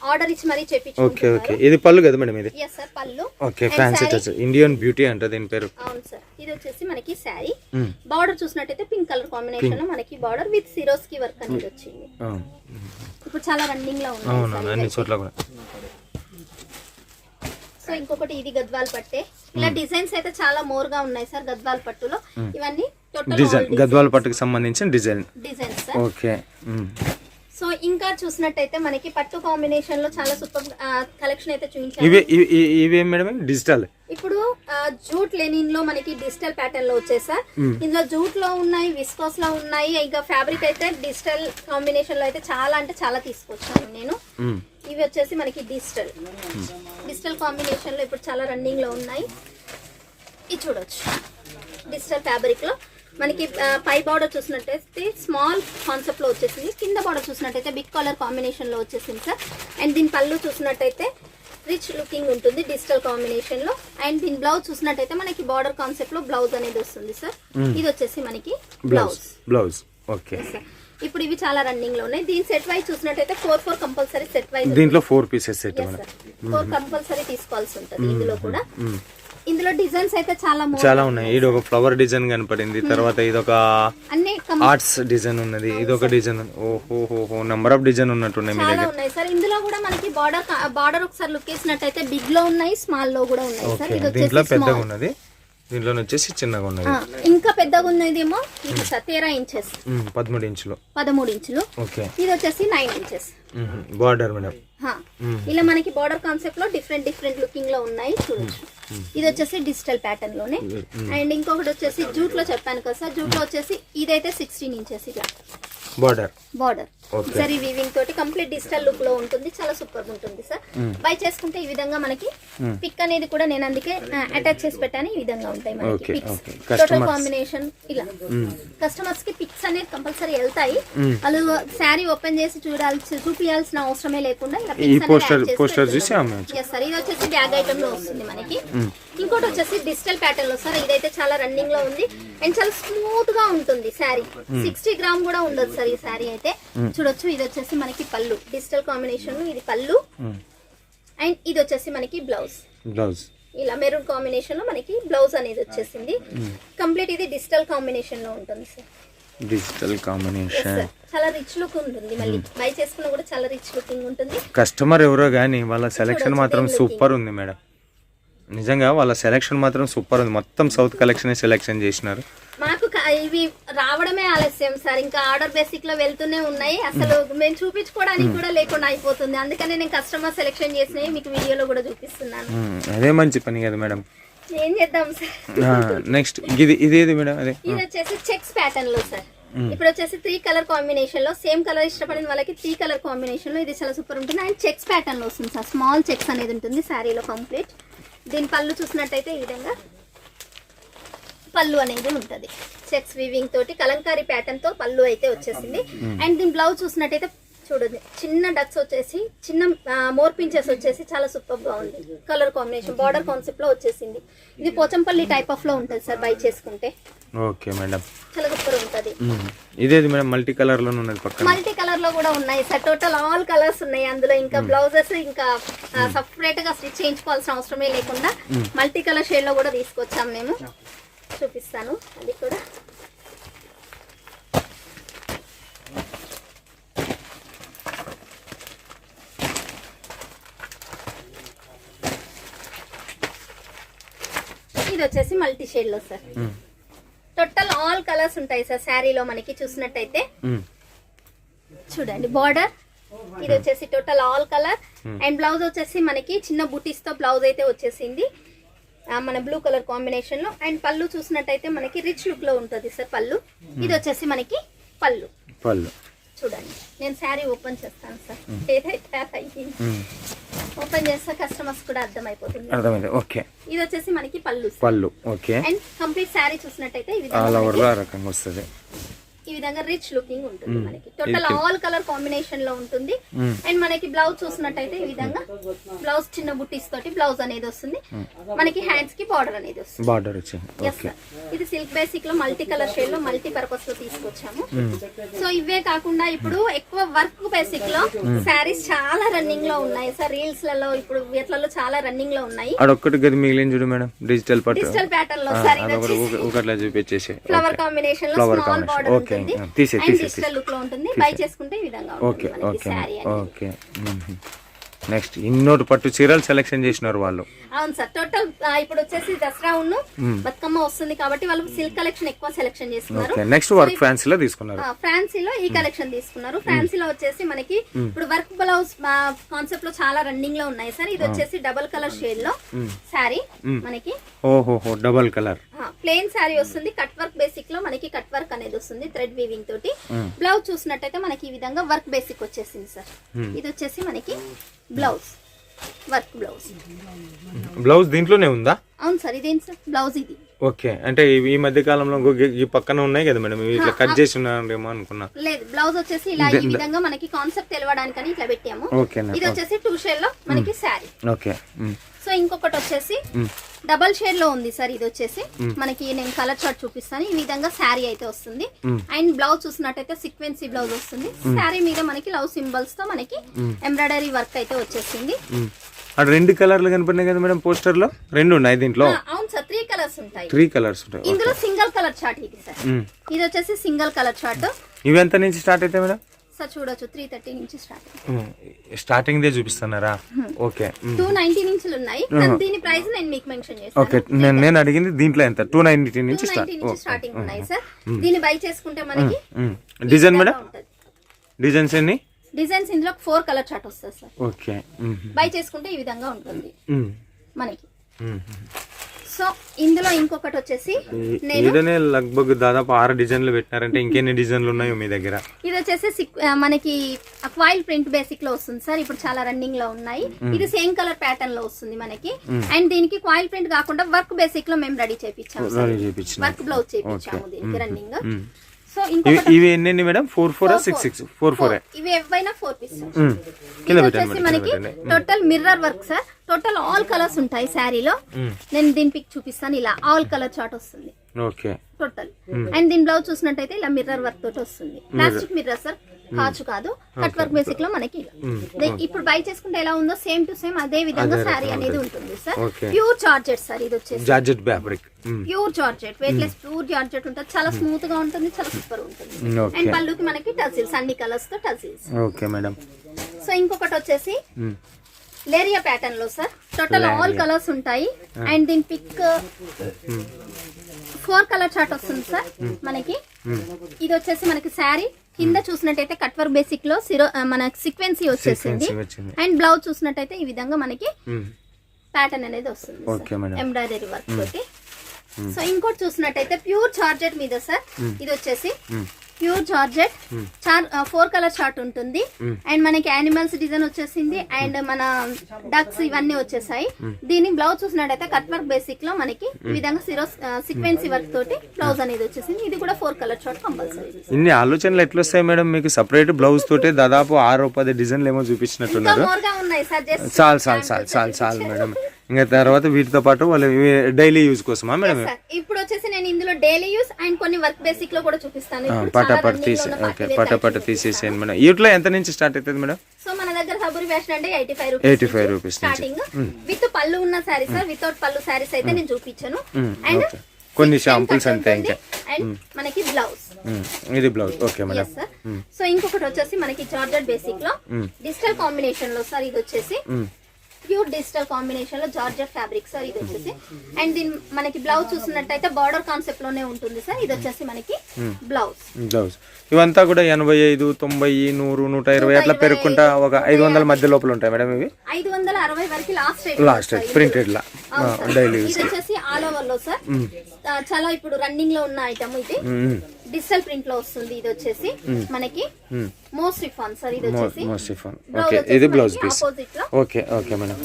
Speaker 2: ఆర్డర్ ఇచ్చి మరీ
Speaker 1: ఓకే ఓకే
Speaker 2: చెప్పించుకుంటున్నారు
Speaker 1: ఇది పళ్ళు కదా మేడం ఇది?
Speaker 2: ఎస్ సార్ పళ్ళు.
Speaker 1: Okay
Speaker 2: And
Speaker 1: fancy
Speaker 2: saree-
Speaker 1: touch Indian beauty అంట దీని పేరు.
Speaker 2: అవును సార్ ఇది వచ్చేసి మనకి శారీ. బార్డర్ చూసినట్టయితే పింక్ కలర్ కాంబినేషన్ మనకి బార్డర్ విత్ సిరోస్కి వర్క్ అనేది వచ్చింది.
Speaker 1: అవును
Speaker 2: ఇప్పుడు చాలా రన్నింగ్లో
Speaker 1: అవును
Speaker 2: సార్
Speaker 1: అన్ని. చోట్ల కూడా.
Speaker 2: సో ఇంకొకటి ఇది గద్వాల్ పట్టే. ఇలా డిజైన్స్ అయితే చాలా మోర్గా ఉన్నాయి సార్ గద్వాల్ పట్టులో. ఇవన్నీ టోటల్
Speaker 1: డిజైన్ గద్వాల పట్టుకు సంబంధించిన
Speaker 2: design. Designs
Speaker 1: sir okay.
Speaker 2: So ఇంకా చూసినట్టయితే మనకి పట్టు కాంబినేషన్లో చాలా సూపర్ కలెక్షన్ అయితే
Speaker 1: ఇవేం మేడం డిజిటల్
Speaker 2: ఇప్పుడు జూట్ లెనిన్లో మనకి డిజిటల్ ప్యాటర్న్లో వచ్చాయి సార్. ఇందులో జూట్లో ఉన్నాయి విస్కోస్లో ఉన్నాయి ఇంకా ఫ్యాబ్రిక్ అయితే డిజిటల్ కాంబినేషన్లో అయితే చాలా అంటే చాలా తీసుకొచ్చాను నేను. ఇవి వచ్చేసి మనకి డిజిటల్. డిజిటల్ కాంబినేషన్లో ఇప్పుడు చాలా రన్నింగ్లో ఉన్నాయి. ఇది చూడొచ్చు. డిజిటల్ ఫ్యాబ్రిక్లో మనకి పై బార్డర్ చూసినట్టయితే స్మాల్ కాన్సెప్ట్లో వచ్చేసింది. కింద బార్డర్ చూసినట్టయితే బిగ్ కలర్ కాంబినేషన్లో వచ్చేసింది సార్. అండ్ దీని పళ్ళు చూసినట్టయితే రిచ్ లుకింగ్ ఉంటుంది డిజిటల్ కాంబినేషన్లో అండ్ దీని బ్లౌజ్ చూసినట్టయితే మనకి బార్డర్ కాన్సెప్ట్లో బ్లౌజ్ అనేది వస్తుంది సార్. ఇది వచ్చేసి మనకి
Speaker 1: blouse.
Speaker 2: Blouse.
Speaker 1: Blouse. Okay.
Speaker 2: Sir ఇప్పుడు ఇవి చాలా రన్నింగ్లో ఉన్నాయి. దీని సెట్ వైజ్ చూసినట్టయితే four four compulsory set wise
Speaker 1: దీంట్లో four pieces set
Speaker 2: four compulsory తీసుకోవాల్సి ఉంటుంది ఇందులో కూడా. ఇందులో డిజైన్స్ అయితే చాలా
Speaker 1: చాలా ఉన్నాయి. ఇది ఒక ఫ్లవర్ డిజైన్ కనపడింది తర్వాత ఇది ఒక ఆర్ట్స్ డిజైన్ ఉన్నది. ఇది ఒక డిజైన్ ఓహో నెంబర్ ఆఫ్ డిజైన్ ఉన్నట్టున్నాయి మీ దగ్గర.
Speaker 2: ఉన్నాయి సార్ ఇందులో కూడా మనకి బార్డర్ బార్డర్ ఒకసారి లుక్ వేసినట్టయితే బిగ్లో ఉన్నాయి స్మాల్లో కూడా ఉన్నాయి సార్ ఇది
Speaker 1: దీంట్లో
Speaker 2: వచ్చేసి
Speaker 1: పెద్దగా. ఉన్నది. దీంట్లో వచ్చేసి చిన్నగా ఉన్నది.
Speaker 2: ఇంకా పెద్దగా ఉన్నదేమో తేరా ఇంచెస్
Speaker 1: పదమూడు ఇంచులు.
Speaker 2: పదమూడు ఇంచులు.
Speaker 1: ఓకే.
Speaker 2: ఇది వచ్చేసి నైన్ ఇంచెస్
Speaker 1: బార్డర్ మేడం.
Speaker 2: ఇలా మనకి బార్డర్ కాన్సెప్ట్లో డిఫరెంట్ డిఫరెంట్ లుకింగ్లో ఉన్నాయి చూడొచ్చు. ఇది వచ్చేసి డిజిటల్ ప్యాటర్న్లోనే. అండ్ ఇంకొకటి వచ్చేసి జూట్లో చెప్పాను కదా సార్ జూట్లో వచ్చేసి ఇదైతే సిక్స్టీన్ ఇంచెస్ ఇలా
Speaker 1: బార్డర్
Speaker 2: బార్డర్ సరీ వీవింగ్ తోటి కంప్లీట్ డిజిటల్ లుక్లో ఉంటుంది. చాలా సూపర్ ఉంటుంది సార్ బై చేసుకుంటే ఈ విధంగా మనకి పిక్ అనేది కూడా నేను అందుకే అటాచ్ చేసి పెట్టాను. ఈ విధంగా ఉంటాయి మనకి పిక్స్. టోటల్ కాంబినేషన్ ఇలా. కస్టమర్స్కి పిక్స్ అనేది కంపల్సరీ వెళ్తాయి. వాళ్ళు శారీ ఓపెన్ చేసి చూడాల్సి చూపించాల్సిన అవసరమే లేకుండా ఇలా
Speaker 1: ఈ చూసి అమ్మేయచ్చు.
Speaker 2: ఎస్ సార్ ఇది వచ్చేసి బ్యాగ్ ఐటమ్లో వస్తుంది మనకి. ఇంకోటి వచ్చేసి డిజిటల్ ప్యాటర్న్లో సార్ ఇదైతే చాలా రన్నింగ్లో ఉంది. అండ్ చాలా స్మూత్గా ఉంటుంది శారీ సిక్స్టీ గ్రామ్ కూడా ఉండదు సార్ ఈ శారీ అయితే. చూడొచ్చు. ఇది వచ్చేసి మనకి పళ్ళు. డిజిటల్ కాంబినేషన్ ఇది పళ్ళు. అండ్ ఇది వచ్చేసి మనకి బ్లౌజ్.
Speaker 1: బ్లౌజ్.
Speaker 2: ఇలా మెరూన్ కాంబినేషన్లో మనకి బ్లౌజ్ అనేది వచ్చేసింది. కంప్లీట్ ఇది డిజిటల్ కాంబినేషన్లో ఉంటుంది సార్.
Speaker 1: Digital
Speaker 2: combination. చాలా రిచ్ లుక్ ఉంటుంది మళ్ళీ. బై చేసుకున్నా కూడా చాలా రిచ్ లుకింగ్ ఉంటుంది.
Speaker 1: కస్టమర్ ఎవరో కానీ వాళ్ళ సెలెక్షన్ మాత్రం సూపర్ ఉంది మేడం. నిజంగా వాళ్ళ సెలెక్షన్ మాత్రం సూపర్ ఉంది. మొత్తం సౌత్ కలెక్షన్ సెలెక్షన్ చేసినారు.
Speaker 2: ఇవి రావడమే ఆలస్యం సార్. ఇంకా ఆర్డర్ బేసిక్లో వెళ్తూనే ఉన్నాయి. అసలు మేము చూపించుకోవడానికి కూడా లేకుండా అయిపోతుంది. అందుకనే నేను కస్టమర్ సెలెక్షన్ చేసినవి మీకు వీడియోలో కూడా చూపిస్తున్నాను.
Speaker 1: అదే మంచి పని కదా మేడం.
Speaker 2: ఏం చేద్దాం సార్?
Speaker 1: నెక్స్ట్. ఇది ఇదేది మేడం? అదే.
Speaker 2: ఇది వచ్చేసి చెక్స్ ప్యాటర్న్లో సార్. ఇప్పుడు వచ్చేసి త్రీ కలర్ కాంబినేషన్లో సేమ్ కలర్ ఇష్టపడిన వాళ్ళకి త్రీ కలర్ కాంబినేషన్లో ఇది చాలా సూపర్ ఉంటుంది. అండ్ చెక్స్ ప్యాటర్న్లో వస్తుంది సార్. స్మాల్ చెక్స్ అనేది ఉంటుంది శారీలో కంప్లీట్ దీని పళ్ళు చూసినట్టయితే ఈ విధంగా పళ్ళు అనేది ఉంటుంది. చెక్స్ వీవింగ్ తోటి కలంకారీ ప్యాటర్న్తో పళ్ళు అయితే వచ్చేసింది. అండ్ దీని బ్లౌజ్ చూసినట్టయితే చూడండి చిన్న డక్స్ వచ్చేసి చిన్న మోర్ పించెస్ వచ్చేసి చాలా సూపర్గా ఉంది. కలర్ కాంబినేషన్ బార్డర్ కాన్సెప్ట్లో వచ్చేసింది. ఇది పోచంపల్లి టైప్ ఆఫ్లో ఉంటుంది సార్ బై చేసుకుంటే.
Speaker 1: ఓకే మేడం
Speaker 2: చాలా సూపర్ ఉంటుంది.
Speaker 1: మ్మ్. ఇదేది మేడం మల్టీ కలర్లోనే ఉన్నది పక్కన?
Speaker 2: మల్టీ కలర్లో కూడా ఉన్నాయి సార్ టోటల్ ఆల్ కలర్స్ ఉన్నాయి అందులో. ఇంకా బ్లౌజెస్ ఇంకా సపరేట్గా స్టిచ్ చేయించుకోవాల్సిన అవసరమే లేకుండా మల్టీ కలర్ షేడ్లో కూడా తీసుకొచ్చాం మేము. చూపిస్తాను. అది కూడా. ఇది వచ్చేసి మల్టీ షేడ్లో సార్. టోటల్ ఆల్ కలర్స్ ఉంటాయి సార్ శారీలో మనకి చూసినట్టయితే. చూడండి బార్డర్. ఇది వచ్చేసి total all colour. And blouse వచ్చేసి మనకి చిన్న బుటీస్తో బ్లౌజ్ అయితే వచ్చేసింది. మన బ్లూ కలర్ కాంబినేషన్లో. అండ్ పళ్ళు చూసినట్టయితే మనకి రిచ్ లుక్లో ఉంటుంది సార్ పళ్ళు. ఇది వచ్చేసి మనకి పళ్ళు.
Speaker 1: పళ్ళు.
Speaker 2: చూడండి. నేను శారీ ఓపెన్ చేస్తాను సార్. ఏదైతే అయ్యింది.
Speaker 1: మ్మ్.
Speaker 2: ఓపెన్ చేస్తే కస్టమర్స్ కూడా అర్థమైపోతుంది.
Speaker 1: అర్థమైంది. ఓకే
Speaker 2: ఇది వచ్చేసి మనకి పళ్ళు
Speaker 1: పళ్ళు. ఓకే
Speaker 2: అండ్ కంప్లీట్ శారీ చూసినట్టయితే
Speaker 1: ఆల్ ఓవర్ ఆ రకంగా వస్తుంది.
Speaker 2: ఈ విధంగా రిచ్ లుకింగ్ ఉంటుంది మనకి. టోటల్ ఆల్ కలర్ కాంబినేషన్లో ఉంటుంది. అండ్ మనకి బ్లౌజ్ చూసినట్టయితే ఈ విధంగా బ్లౌజ్ చిన్న బుట్టీస్ తోటి బ్లౌజ్ అనేది వస్తుంది. మనకి హ్యాండ్స్కి బార్డర్ అనేది వస్తుంది.
Speaker 1: బార్డర్
Speaker 2: ఇది సిల్క్ బేసిక్లో మల్టీ కలర్ షేడ్లో మల్టీ పర్పస్లో తీసుకొచ్చాము. సో ఇవే కాకుండా ఇప్పుడు ఎక్కువ వర్క్ బేసిక్లో శారీస్ చాలా రన్నింగ్లో ఉన్నాయి. సార్ రీల్స్లలో ఇప్పుడు వీటిలలో చాలా రన్నింగ్లో ఉన్నాయి.
Speaker 1: అడొక్కటి గది మిగిలిన చూడు మేడం. డిజిటల్
Speaker 2: ప్యాటర్న్లో సార్
Speaker 1: చూపించేసి.
Speaker 2: ఫ్లవర్
Speaker 1: కాంబినేషన్లో
Speaker 2: స్మాల్. బార్డర్. ఉంటుంది. అండ్
Speaker 1: తీసే,
Speaker 2: డిజిటల్ లుక్లో ఉంటుంది. బై చేసుకుంటే ఈ విధంగా
Speaker 1: ఓకే ఓకే ఓకే. నెక్స్ట్ ఇన్నోటి పట్టు చీరలు సెలెక్షన్ చేసినారు వాళ్ళు.
Speaker 2: అవును సార్. టోటల్ ఇప్పుడు వచ్చేసి దసరా ఉన్ను బతుకమ్మ వస్తుంది కాబట్టి వాళ్ళు సిల్క్ కలెక్షన్ ఎక్కువ సెలెక్షన్ చేసుకున్నారు
Speaker 1: నెక్స్ట్ వర్క్ ఫ్యాన్సీలో తీసుకున్నారు.
Speaker 2: ఫ్యాన్సీలో ఈ కలెక్షన్ తీసుకున్నారు. ఫ్యాన్సీలో వచ్చేసి మనకి ఇప్పుడు వర్క్ బ్లౌజ్ కాన్సెప్ట్లో చాలా రన్నింగ్లో ఉన్నాయి సార్. ఇది వచ్చేసి డబల్ కలర్ షేడ్లో శారీ మనకి.
Speaker 1: ఓహోహో డబల్ కలర్
Speaker 2: ప్లెయిన్ శారీ వస్తుంది. కట్ వర్క్ బేసిక్లో మనకి కట్ వర్క్ అనేది వస్తుంది థ్రెడ్ వీవింగ్ తోటి. బ్లౌజ్ చూసినట్టయితే మనకి ఈ విధంగా వర్క్ బేసిక్ వచ్చేసింది సార్. ఇది వచ్చేసి మనకి బ్లౌజ్ వర్క్ బ్లౌజ్.
Speaker 1: బ్లౌజ్ దీంట్లోనే ఉందా?
Speaker 2: అవును సార్ ఇదేంటి సార్? బ్లౌజ్ ఇది.
Speaker 1: ఓకే అంటే ఈ మధ్య కాలంలో ఈ పక్కన ఉన్నాయి కదా మేడం ఇట్లా కట్ చేసి ఉన్నారేమో అనుకున్నా.
Speaker 2: లేదు బ్లౌజ్ వచ్చేసి ఇలా ఈ విధంగా మనకి కాన్సెప్ట్ తెలవడానికని ఇట్లా పెట్టాము. ఇది వచ్చేసి టూ షేడ్లో మనకి శారీ
Speaker 1: ఓకే.
Speaker 2: సో ఇంకొకటి వచ్చేసి డబల్ షేడ్లో ఉంది సార్ ఇది వచ్చేసి. మనకి నేను కలర్ చార్ట్ చూపిస్తాను. ఈ విధంగా శారీ అయితే వస్తుంది. అండ్ బ్లౌజ్ చూసినట్టయితే సీక్వెన్సీ బ్లౌజ్ వస్తుంది. శారీ మీద మనకి లవ్ సింబల్స్తో మనకి ఎంబ్రాయిడరీ వర్క్ అయితే వచ్చేసింది.
Speaker 1: అక్కడ రెండు కలర్లు కనపడినాయి కదా మేడం పోస్టర్లో రెండు ఉన్నాయి దీంట్లో?
Speaker 2: అవును సార్ త్రీ కలర్స్ ఉంటాయి.
Speaker 1: త్రీ కలర్స్ ఉంటాయి.
Speaker 2: ఇందులో సింగిల్ కలర్ చార్ట్ ఇది సార్. ఇది వచ్చేసి సింగిల్ కలర్ చార్ట్.
Speaker 1: ఇవి ఎంత నుంచి స్టార్ట్ అయితే మేడం?
Speaker 2: సార్ చూడొచ్చు త్రీ థర్టీ నుంచి స్టార్ట్
Speaker 1: స్టార్టింగ్ దే చూపిస్తున్నారా? ఓకే.
Speaker 2: టూ నైన్టీ నుంచి ఉన్నాయి కానీ దీని ప్రైస్ నేను మీకు మెన్షన్ చేస్తాను.
Speaker 1: ఓకే నేను నేను అడిగింది దీంట్లో ఎంత? టూ నైన్టీ నుంచి
Speaker 2: స్టార్టింగ్ ఉన్నాయి సార్ దీన్ని బై చేసుకుంటే మనకి
Speaker 1: డిజైన్ మేడం? డిజైన్స్ ఎన్ని?
Speaker 2: డిజైన్స్ ఇందులో ఫోర్ కలర్ చార్ట్ వస్తుంది సార్
Speaker 1: ఓకే.
Speaker 2: బై చేసుకుంటే ఈ విధంగా ఉంటుంది. మనకి. సో ఇందులో ఇంకొకటి వచ్చేసి నేను
Speaker 1: లగ్భగ్ దాదాపు ఆరు డిజైన్లు పెట్టినారంటే ఇంకెన్ని డిజైన్లు ఉన్నాయో మీ దగ్గర?
Speaker 2: ఇది వచ్చేసి మనకి క్వాయిల్ ప్రింట్ బేసిక్లో వస్తుంది సార్. ఇప్పుడు చాలా రన్నింగ్లో ఉన్నాయి ఇది సేమ్ కలర్ ప్యాటర్న్లో వస్తుంది మనకి. అండ్ దీనికి క్వాయిల్ ప్రింట్ కాకుండా వర్క్ బేసిక్లో మేము రెడీ చేపించాము
Speaker 1: చేయించిన
Speaker 2: వర్క్ బ్లౌజ్ చేపించాము దీనికి రన్నింగ్. సో
Speaker 1: ఇవి ఎన్ని madam? Four four six six? Four four?
Speaker 2: ఇవి ఫోర్ పీస్.
Speaker 1: కింద పెట్టండి
Speaker 2: మనకి total mirror work sir total all colours ఉంటాయి శారీలో. నేను దీని పిక్ చూపిస్తాను. ఇలా ఆల్ కలర్ చార్ట్ వస్తుంది.
Speaker 1: ఓకే.
Speaker 2: టోటల్ అండ్ దీని బ్లౌజ్ చూసినట్టయితే ఇలా మిర్రర్ వర్క్ తోటి వస్తుంది. ప్లాస్టిక్ మిర్రర్ సార్ కాచు కాదు కట్ వర్క్ బేసిక్లో మనకి ఇప్పుడు బై చేసుకుంటే ఎలా ఉందో సేమ్ టు సేమ్ అదే విధంగా శారీ అనేది ఉంటుంది. సార్. ప్యూర్ చార్జెట్ సార్ ఇది వచ్చేసి.
Speaker 1: Georgette fabric.
Speaker 2: Pure georgette weightless pure georgette ఉంటుంది. చాలా స్మూత్గా ఉంటుంది చాలా సూపర్ ఉంటుంది. అండ్ పళ్ళుకి మనకి టజిల్స్ అన్ని కలర్స్తో టజిల్స్.
Speaker 1: Okay madam.
Speaker 2: సో ఇంకొకటి వచ్చేసి లేరియా ప్యాటర్న్లో సార్. టోటల్ ఆల్ కలర్స్ ఉంటాయి. అండ్ దీని పిక్ ఫోర్ కలర్ చార్ట్ వస్తుంది సార్ మనకి. ఇది వచ్చేసి మనకి శారీ. కింద చూసినట్టయితే కట్ వర్క్ బేసిక్లో సిరో మన సీక్వెన్సీ వచ్చేసింది. అండ్ బ్లౌజ్ చూసినట్టయితే ఈ విధంగా మనకి ప్యాటర్న్ అనేది వస్తుంది. ఎంబ్రాయిడరీ వర్క్ తోటి. సో ఇంకోటి చూసినట్టయితే ప్యూర్ చార్జెట్ మీద సార్ ఇది వచ్చేసి ప్యూర్ జార్జెట్. చార్ ఫోర్ కలర్ చార్ట్ ఉంటుంది. అండ్ మనకి యానిమల్స్ డిజైన్ వచ్చేసింది. అండ్ మన డక్స్ ఇవన్నీ వచ్చేసాయి. దీని బ్లౌజ్ చూసినట్టయితే కట్ వర్క్ బేసిక్లో మనకి ఈ విధంగా సిరో సీక్వెన్సీ వర్క్ తోటి బ్లౌజ్ అనేది వచ్చేసింది. ఇది కూడా ఫోర్ కలర్ చార్ట్ కంపల్సరీ.
Speaker 1: ఇన్ని ఆలోచనలు ఎట్లా వస్తాయి మేడం? మీకు సపరేట్ బ్లౌజ్ తోటే దాదాపు ఆరు పది డిజైన్లు ఏమో చూపించినట్టున్నారు. చాలు చాలు చాలు చాలు చాలు మేడం. ఇంకా తర్వాత వీటితో పాటు వాళ్ళు డైలీ యూజ్ కోసమా మేడం?
Speaker 2: ఇప్పుడు వచ్చేసి నేను ఇందులో డైలీ యూస్ అండ్ కొన్ని వర్క్ బేసిక్లో కూడా చూపిస్తాను. ఇప్పుడు
Speaker 1: పట
Speaker 2: చాలా
Speaker 1: పట
Speaker 2: running లో
Speaker 1: తీసే ఓకే
Speaker 2: party wear
Speaker 1: పట పట
Speaker 2: collections.
Speaker 1: తీసేసేయండి మేడం. వీటిలో ఎంత నుంచి స్టార్ట్ అవుతుంది మేడం?
Speaker 2: సో మన దగ్గర సబూరి ఫ్యాషన్ అంటే ఎయిటీ ఫైవ్
Speaker 1: 85 rupees నుంచి.
Speaker 2: స్టార్టింగ్ విత్ పళ్ళు ఉన్న శారీస్ వితౌట్ పళ్ళు శారీస్ అయితే నేను చూపించాను. And
Speaker 1: okay. కొన్ని samples అంతే ఇంకా.
Speaker 2: మనకి బ్లౌజ్
Speaker 1: ఉమ్, ఇది బ్లౌజ్ ఓకే మేడం
Speaker 2: సో ఇంకొకటి వచ్చేసి మనకి జార్జెట్ బేసిక్లో డిజిటల్ కాంబినేషన్లో సార్ ఇది వచ్చేసి ప్యూర్ డిజిటల్ కాంబినేషన్లో జార్జెట్ ఫ్యాబ్రిక్ సార్ ఇది వచ్చేసి. అండ్ దీని మనకి బ్లౌజ్ చూసినట్టయితే బార్డర్ కాన్సెప్ట్లోనే ఉంటుంది సార్. ఇది వచ్చేసి మనకి బ్లౌజ్.
Speaker 1: బ్లౌజ్. ఇవంతా కూడా ఎనభై ఐదు తొంభై నూరు నూట ఇరవై అట్లా పెరుక్కుంటా ఒక ఐదు వందల మధ్య లోపల ఉంటాయి మేడం ఇవి?
Speaker 2: ఐదు వందల అరవై వరకు లాస్ట్ రేట్
Speaker 1: లాస్ట్ ప్రింటెడ్ లా. డైలీ
Speaker 2: ఇది వచ్చేసి ఆల్ ఓవర్లో సార్. ఆ, చాలా ఇప్పుడు రన్నింగ్లో ఉన్న ఐటమ్ ఇది. డిజిటల్ ప్రింట్లో వస్తుంది ఇది వచ్చేసి మనకి మోస్ట్ రిఫాన్ సార్ ఇది వచ్చేసి
Speaker 1: మోసిఫోన్
Speaker 2: Blouse
Speaker 1: ఓకే ఇది
Speaker 2: blouse piece.
Speaker 1: Okay okay madam.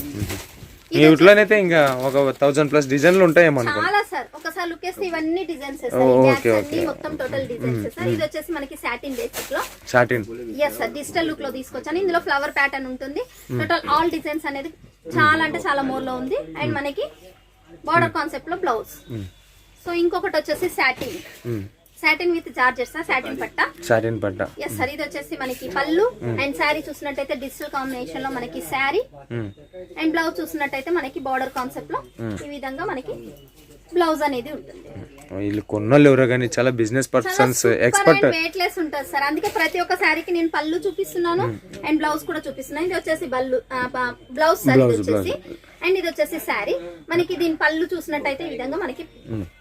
Speaker 1: మీ వీటిలోనైతే ఇంకా ఒక థౌజండ్ ప్లస్ డిజైన్లు ఉంటాయేమో
Speaker 2: చాలా సార్. ఒకసారి లుక్ వేస్తే ఇవన్నీ డిజైన్స్
Speaker 1: ఓకే, ఓకే.
Speaker 2: మొత్తం టోటల్ డిజైన్స్ సార్. ఇది వచ్చేసి మనకి satin బేసిక్లో.
Speaker 1: Satin
Speaker 2: yes sir. Digital లుక్లో తీసుకొచ్చాను. ఇందులో ఫ్లవర్ ప్యాటర్న్ ఉంటుంది. టోటల్ ఆల్ డిజైన్స్ అనేది చాలా అంటే చాలా మోర్లో ఉంది. అండ్ మనకి బార్డర్ కాన్సెప్ట్లో బ్లౌజ్ సో ఇంకొకటి వచ్చేసి satin satin with georgette satin పట్ట?
Speaker 1: సాటిన్ పట్ట.
Speaker 2: ఎస్ సార్ ఇది వచ్చేసి మనకి పళ్ళు అండ్ శారీ చూసినట్టయితే డిజిటల్ కాంబినేషన్లో మనకి శారీ అండ్ బ్లౌజ్ చూసినట్టయితే మనకి బార్డర్ కాన్సెప్ట్లో ఈ విధంగా మనకి బ్లౌజ్ అనేది ఉంటుంది.
Speaker 1: వీళ్ళు కొన్నోళ్ళు ఎవరో కానీ చాలా business persons expert
Speaker 2: weight less ఉంటుంది సార్. అందుకే ప్రతి ఒక్క శారీకి నేను పళ్ళు చూపిస్తున్నాను అండ్ బ్లౌజ్ కూడా చూపిస్తున్నాను. ఇది వచ్చేసి బల్లు బ్లౌజ్ సార్ వచ్చేసి అండ్ ఇది వచ్చేసి శారీ. మనకి దీని పళ్ళు చూసినట్టయితే ఈ విధంగా మనకి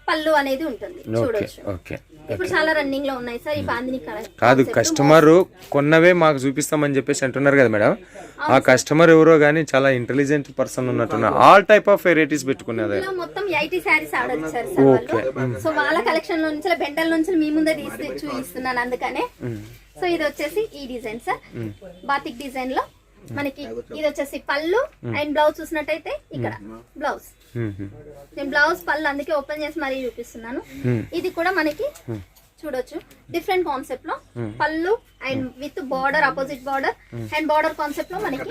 Speaker 2: పళ్ళు అనేది ఉంటుంది. చూడొచ్చు.
Speaker 1: ఓకే
Speaker 2: ఇప్పుడు చాలా రన్నింగ్లో ఉన్నాయి సార్. ఈ బాందిని
Speaker 1: కాదు కస్టమర్ కొన్నవే మాకు చూపిస్తామని చెప్పేసి అంటున్నారు కదా మేడం. ఆ కస్టమర్ ఎవరో కానీ చాలా ఇంటెలిజెంట్ పర్సన్ ఉన్నట్టున్నారు ఆల్ టైప్ ఆఫ్ వెరైటీస్ పెట్టుకునేది
Speaker 2: ఇందులో మొత్తం ఎయిటీ శారీస్ ఆర్డర్ ఇచ్చారు సార్ వాళ్ళు. సో వాళ్ళ కలెక్షన్లో నుంచి బెండల్ నుంచి మీ ముందే తీసి చూపిస్తున్నాను అందుకనే. సో ఇది వచ్చేసి ఈ డిజైన్ సార్. బాతిక్ డిజైన్లో మనకి ఇది వచ్చేసి పళ్ళు అండ్ బ్లౌజ్ చూసినట్టయితే ఇక్కడ బ్లౌజ్. నేను బ్లౌజ్ పళ్ళు అందుకే ఓపెన్ చేసి మరీ చూపిస్తున్నాను. ఇది కూడా మనకి చూడొచ్చు. డిఫరెంట్ కాన్సెప్ట్లో పళ్ళు and with border opposite border and border కాన్సెప్ట్లో మనకి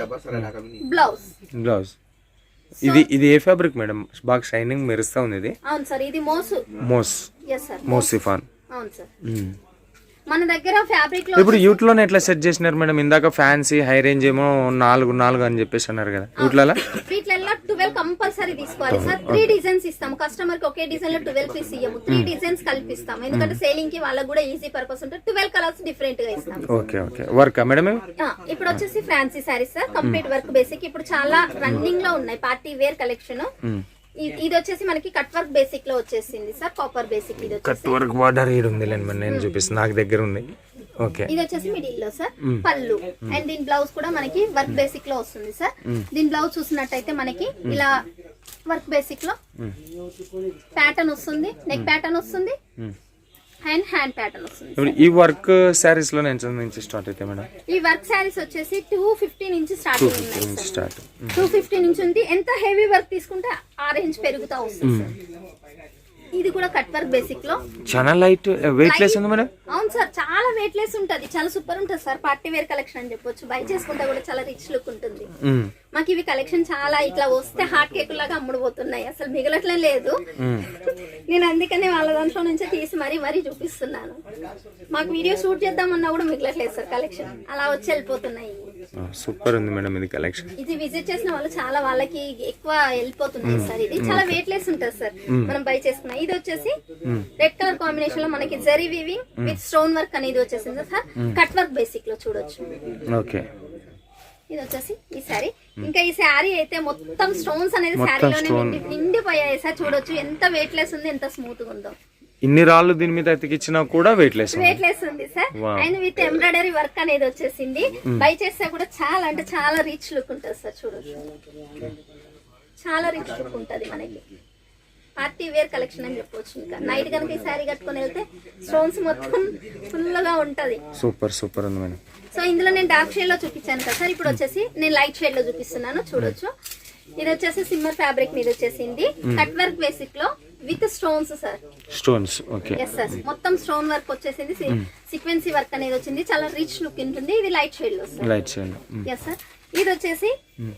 Speaker 2: బ్లౌజ్.
Speaker 1: బ్లౌజ్. ఇది ఇది ఏ ఫ్యాబ్రిక్ మేడం బాగా షైనింగ్ మెరుస్తా ఉంది ఇది.
Speaker 2: అవును సార్ ఇది మోసు.
Speaker 1: మోస్.
Speaker 2: ఎస్ సార్
Speaker 1: మోసిఫాన్
Speaker 2: అవును సార్. మన దగ్గర ఫ్యాబ్రిక్లో
Speaker 1: ఇప్పుడు యూట్లోనే ఎట్లా సెట్ చేసినారు మేడం? ఇందాక ఫ్యాన్సీ హై రేంజ్ ఏమో నాలుగు నాలుగు అని చెప్పేసి అన్నారు కదా.
Speaker 2: వీటిలో ట్వెల్వ్ కంపల్సరీ తీసుకోవాలి. సార్ త్రీ డిజైన్స్ ఇస్తాము. కస్టమర్కి ఒకే డిజైన్లో ట్వెల్వ్ పీస్ ఇయ్యము. త్రీ డిజైన్స్ కల్పిస్తాం ఎందుకంటే సేలింగ్కి వాళ్ళకి కూడా ఈజీ పర్పస్ ఉంటుంది. ట్వెల్వ్ కలర్స్ డిఫరెంట్గా ఇస్తాం
Speaker 1: ఓకే ఓకే. వర్క్ మేడం
Speaker 2: ఇప్పుడు వచ్చేసి fancy saris sir. Complete work basic ఇప్పుడు చాలా రన్నింగ్లో ఉన్నాయి. పార్టీ వేర్ కలెక్షన్ ఇది వచ్చేసి మనకి కట్ వర్క్ బేసిక్లో వచ్చేసింది సార్ కాపర్ బేసిక్ ఇది వచ్చేసి.
Speaker 1: కట్ వర్క్ బార్డర్ ఈడు ఉంది లేండి నేను చూపిస్తాను నాకు దగ్గర ఉంది. ఓకే
Speaker 2: ఇది వచ్చేసి మిడిల్లో సార్ పళ్ళు. అండ్ దీని బ్లౌజ్ కూడా మనకి వర్క్ బేసిక్లో వస్తుంది సార్. దీని బ్లౌజ్ చూసినట్టయితే మనకి ఇలా వర్క్ బేసిక్లో ప్యాటర్న్ వస్తుంది నెక్ ప్యాటర్న్ వస్తుంది. అండ్ హ్యాండ్ ప్యాటర్న్ వస్తుంది
Speaker 1: ఇప్పుడు ఈ వర్క్ శారీస్లో ఎంత నుంచి స్టార్ట్ అయితే మేడం?
Speaker 2: ఈ వర్క్ శారీస్ వచ్చేసి టూ ఫిఫ్టీ నుంచి స్టార్టింగ్ ఉన్నాయి
Speaker 1: నుంచి స్టార్ట్.
Speaker 2: టూ ఫిఫ్టీ నుంచి ఉంది. ఎంత హెవీ వర్క్ తీసుకుంటే ఆ రేంజ్ పెరుగుతా వస్తుంది సార్. ఇది కూడా కట్ వర్క్ బేసిక్లో.
Speaker 1: చాలా లైట్ వెయిట్ లెస్ ఉంది మేడం?
Speaker 2: అవును సార్ చాలా వెయిట్ లెస్ ఉంటది. చాలా సూపర్ ఉంటుంది సార్. పార్టీ వేర్ కలెక్షన్ అని చెప్పొచ్చు. బై చేసుకుంటే కూడా చాలా రిచ్ లుక్ ఉంటుంది. మాకు ఇవి కలెక్షన్ చాలా ఇట్లా వస్తే హాట్ కేక్ లాగా అమ్ముడుపోతున్నాయి. అసలు మిగలట్లే లేదు. నేను అందుకనే వాళ్ళ దాంట్లో నుంచే తీసి మరీ మరీ చూపిస్తున్నాను. మాకు వీడియో షూట్ చేద్దామన్నా కూడా మిగలట్లేదు సార్ కలెక్షన్ అలా వచ్చి వెళ్ళిపోతున్నాయి.
Speaker 1: సూపర్ ఉంది మేడం ఇది కలెక్షన్.
Speaker 2: ఇది విజిట్ చేసిన వాళ్ళు చాలా వాళ్ళకి ఎక్కువ వెళ్ళిపోతున్నాయి సార్. ఇది చాలా వెయిట్ లెస్ ఉంటుంది సార్. మనం బై చేసుకున్నాం. ఇది వచ్చేసి రెడ్ కలర్ కాంబినేషన్లో మనకి zari weaving with stone work అనేది వచ్చేసింది సార్. కట్ వర్క్ బేసిక్లో చూడొచ్చు.
Speaker 1: ఓకే.
Speaker 2: ఇది వచ్చేసి ఈ శారీ ఇంకా ఈ శారీ అయితే మొత్తం స్టోన్స్ అనేది శారీలోనే నిండిపోయాయి సార్. చూడొచ్చు. ఎంత వెయిట్ లెస్ ఉంది ఎంత స్మూత్గా ఉందో.
Speaker 1: ఇన్ని రాళ్ళు దీని మీద ఎతికిచ్చినా కూడా వెయిట్ లెస్ ఉంది.
Speaker 2: వెయిట్ లెస్ ఉంది
Speaker 1: sir.
Speaker 2: And with embroidery work అనేది వచ్చేసింది. బై చేస్తే కూడా చాలా అంటే చాలా రిచ్ లుక్ ఉంటుంది సార్ చూడొచ్చు. చాలా రిచ్ లుక్ ఉంటుంది మనకి. పార్టీ వేర్ కలెక్షన్ అని చెప్పొచ్చు ఇంకా. నైట్ కనుక ఈ శారీ కట్టుకొని వెళ్తే స్టోన్స్ మొత్తం ఫుల్గా ఉంటది.
Speaker 1: సూపర్ సూపర్ ఉంది మేడం.
Speaker 2: సో ఇందులో నేను డార్క్ షేడ్లో చూపించాను కదా సార్ ఇప్పుడు వచ్చేసి నేను లైట్ షేడ్లో చూపిస్తున్నాను చూడొచ్చు. ఇది వచ్చేసి సిమ్మర్ ఫ్యాబ్రిక్ మీద వచ్చేసింది. Cut work బేసిక్లో. With stones sir.
Speaker 1: Stones okay.
Speaker 2: Yes sir. మొత్తం స్టోన్ వర్క్ వచ్చేసింది. సీక్వెన్సీ వర్క్ అనేది వచ్చింది. చాలా రిచ్ లుక్ ఉంటుంది. ఇది లైట్ షేడ్లో సార్.
Speaker 1: లైట్ చేయండి
Speaker 2: ఎస్ సార్. ఇది వచ్చేసి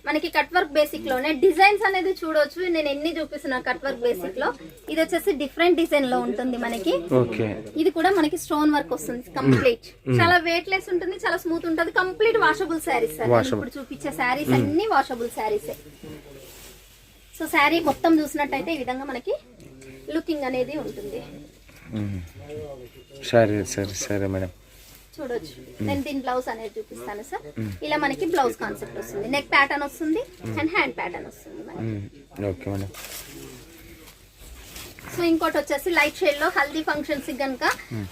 Speaker 2: మనకి కట్ వర్క్ బేసిక్లోనే. డిజైన్స్ అనేది చూడొచ్చు. నేను ఎన్ని చూపిస్తున్నా కట్ వర్క్ బేసిక్లో. ఇది వచ్చేసి డిఫరెంట్ డిజైన్లో ఉంటుంది మనకి.
Speaker 1: ఓకే.
Speaker 2: ఇది కూడా మనకి స్టోన్ వర్క్ వస్తుంది. కంప్లీట్. చాలా వెయిట్ లెస్ ఉంటుంది. చాలా స్మూత్ ఉంటుంది. Complete washable saris
Speaker 1: sir.
Speaker 2: ఇప్పుడు చూపించే శారీస్ అన్ని వాషబుల్ శారీస్ సో శారీ మొత్తం చూసినట్టయితే ఈ విధంగా మనకి లుకింగ్ అనేది ఉంటుంది.
Speaker 1: సరే సరే సరే మేడం.
Speaker 2: చూడొచ్చు. నేను దీని బ్లౌజ్ అనేది చూపిస్తాను సార్. ఇలా మనకి బ్లౌజ్ కాన్సెప్ట్ వస్తుంది. నెక్ ప్యాటర్న్ వస్తుంది అండ్ హ్యాండ్ ప్యాటర్న్ వస్తుంది.
Speaker 1: Okay madam.
Speaker 2: సో ఇంకోటి వచ్చేసి లైట్ షేడ్లో హల్దీ ఫంక్షన్స్ గనుక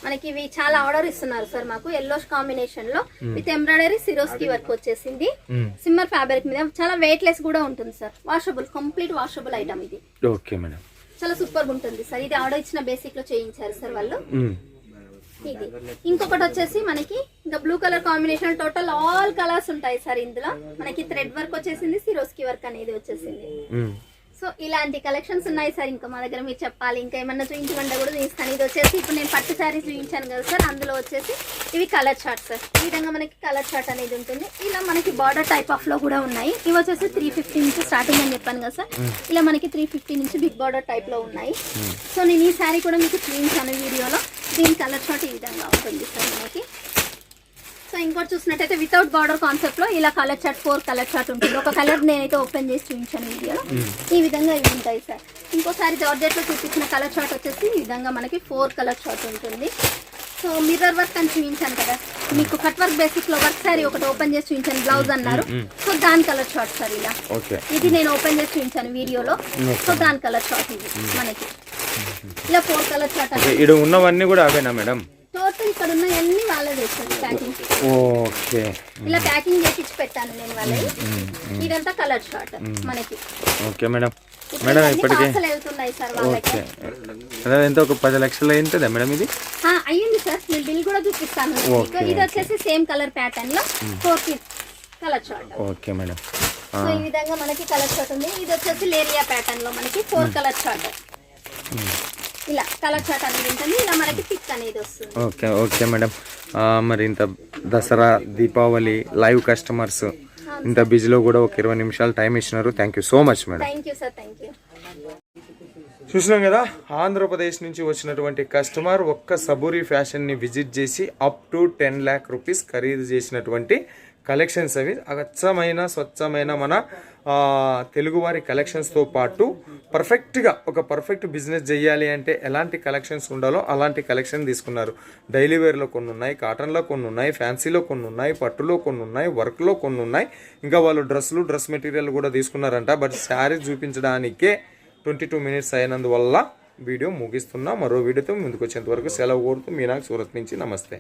Speaker 2: మనకి ఇవి చాలా ఆర్డర్ ఇస్తున్నారు సార్ మాకు. ఎల్లో కాంబినేషన్లో విత్ ఎంబ్రాయిడరీ సిరోస్కి వర్క్ వచ్చేసింది. సిమ్మర్ ఫ్యాబ్రిక్ మీద. చాలా వెయిట్ లెస్ కూడా ఉంటుంది sir. Washable complete washable item ఇది.
Speaker 1: Okay madam.
Speaker 2: చాలా సూపర్గా ఉంటుంది. సార్ ఇది ఆర్డర్ ఇచ్చిన బేసిక్లో చేయించారు సార్ వాళ్ళు. ఇది. ఇంకొకటి వచ్చేసి మనకి ఇంకా blue colour combination total all colours ఉంటాయి సార్ ఇందులో. మనకి థ్రెడ్ వర్క్ వచ్చేసింది సిరోస్కి వర్క్ అనేది వచ్చేసింది. సో ఇలాంటి కలెక్షన్స్ ఉన్నాయి సార్. ఇంకా మా దగ్గర మీరు చెప్పాలి. ఇంకా ఏమన్నా చూపించమంటే కూడా చూపిస్తాను ఇది వచ్చేసి ఇప్పుడు నేను పట్టు శారీస్ చూపించాను కదా సార్. అందులో వచ్చేసి ఇవి కలర్ చార్ట్ సార్. ఈ విధంగా మనకి కలర్ చార్ట్ అనేది ఉంటుంది. ఇలా మనకి బార్డర్ టైప్ ఆఫ్లో కూడా ఉన్నాయి. ఇవి వచ్చేసి త్రీ ఫిఫ్టీ నుంచి స్టార్టింగ్ అని చెప్పాను కదా సార్. ఇలా మనకి త్రీ ఫిఫ్టీ నుంచి బిగ్ బార్డర్ టైప్లో ఉన్నాయి. సో నేను ఈ శారీ కూడా మీకు చూపించాను వీడియోలో. దీని కలర్ చార్ట్ ఈ విధంగా ఉంటుంది సార్ మనకి. సో ఇంకోటి చూసినట్టయితే వితౌట్ బార్డర్ కాన్సెప్ట్లో ఇలా colour chart four colour chart ఉంటుంది. ఒక కలర్ నేనైతే ఓపెన్ చేసి చూపించాను వీడియోలో ఈ విధంగా ఇవి ఉంటాయి సార్. ఇంకోసారి జార్జెట్లో చూపించిన కలర్ చార్ట్ వచ్చేసి ఈ విధంగా మనకి ఫోర్ కలర్ చార్ట్ ఉంటుంది. సో మిర్రర్ వర్క్ అని చూపించాను కదా. మీకు కట్ వర్క్ బేసిక్లో వర్క్ సారీ ఒకటి ఓపెన్ చేసి చూపించాను బ్లౌజ్ అన్నారు. సో దాని కలర్ చార్ట్ సార్ ఇలా. ఇది నేను ఓపెన్ చేసి చూపించాను వీడియోలో సో దాని కలర్ చార్ట్ ఇది మనకి. ఇలా ఫోర్ కలర్
Speaker 1: ఓకే ఇక్కడ ఉన్నవన్నీ కూడా అవేనా మేడం
Speaker 2: ఇక్కడ ఉన్న అన్ని వాళ్ళే చేస్తారు ప్యాకింగ్
Speaker 1: ఓకే.
Speaker 2: ఇలా ప్యాకింగ్ చేసి పెట్టాను నేను వాళ్ళని. ఇదంతా కలర్ షార్ట్ మనకి.
Speaker 1: Okay
Speaker 2: madam.
Speaker 1: మేడం ఇప్పటికే ఓకే. మేడం ఎంత? ఒక పది లక్షలు అయింటుందా మేడం ఇది?
Speaker 2: అయ్యింది సార్. నేను బిల్ కూడా చూపిస్తాను. ఇది వచ్చేసి సేమ్ కలర్ ప్యాటర్న్లో four piece colour chart
Speaker 1: okay madam.
Speaker 2: So ఈ విధంగా మనకి కలర్ షార్ట్ ఉంది. ఇది వచ్చేసి లేరియా ప్యాటర్న్లో మనకి ఫోర్ కలర్ షార్ట్ ఇలా కలర్ షార్ట్ అనేది ఉంటుంది. ఇలా మనకి పిక్ అనేది వస్తుంది.
Speaker 1: Okay okay madam. మరి ఇంత దసరా దీపావళి లైవ్ కస్టమర్స్ ఇంత బిజీలో కూడా ఒక ఇరవై నిమిషాలు టైం ఇచ్చినారు. Thank you so much madam.
Speaker 2: Thank you sir thank you
Speaker 1: చూసినాం కదా ఆంధ్రప్రదేశ్ నుంచి వచ్చినటువంటి కస్టమర్ ఒక్క సబూరి ఫ్యాషన్ని విజిట్ చేసి up to ten lakh rupees ఖరీదు చేసినటువంటి కలెక్షన్స్ అవి. అచ్చమైన స్వచ్ఛమైన మన తెలుగువారి కలెక్షన్స్తో పాటు పర్ఫెక్ట్గా ఒక పర్ఫెక్ట్ బిజినెస్ చేయాలి అంటే ఎలాంటి కలెక్షన్స్ ఉండాలో అలాంటి కలెక్షన్ తీసుకున్నారు. డైలీ వేర్లో కొన్ని ఉన్నాయి కాటన్లో కొన్ని ఉన్నాయి ఫ్యాన్సీలో కొన్ని ఉన్నాయి పట్టులో కొన్ని ఉన్నాయి వర్క్లో కొన్ని ఉన్నాయి ఇంకా వాళ్ళు డ్రెస్సులు డ్రెస్ మెటీరియల్ కూడా తీసుకున్నారంట. బట్ శారీ చూపించడానికే ట్వంటీ టూ మినిట్స్ అయినందువల్ల వీడియో ముగిస్తున్నా. మరో వీడియోతో ముందుకు వచ్చేంత వరకు సెలవు కోరుతూ మీనాకు సూరత్ నుంచి నమస్తే.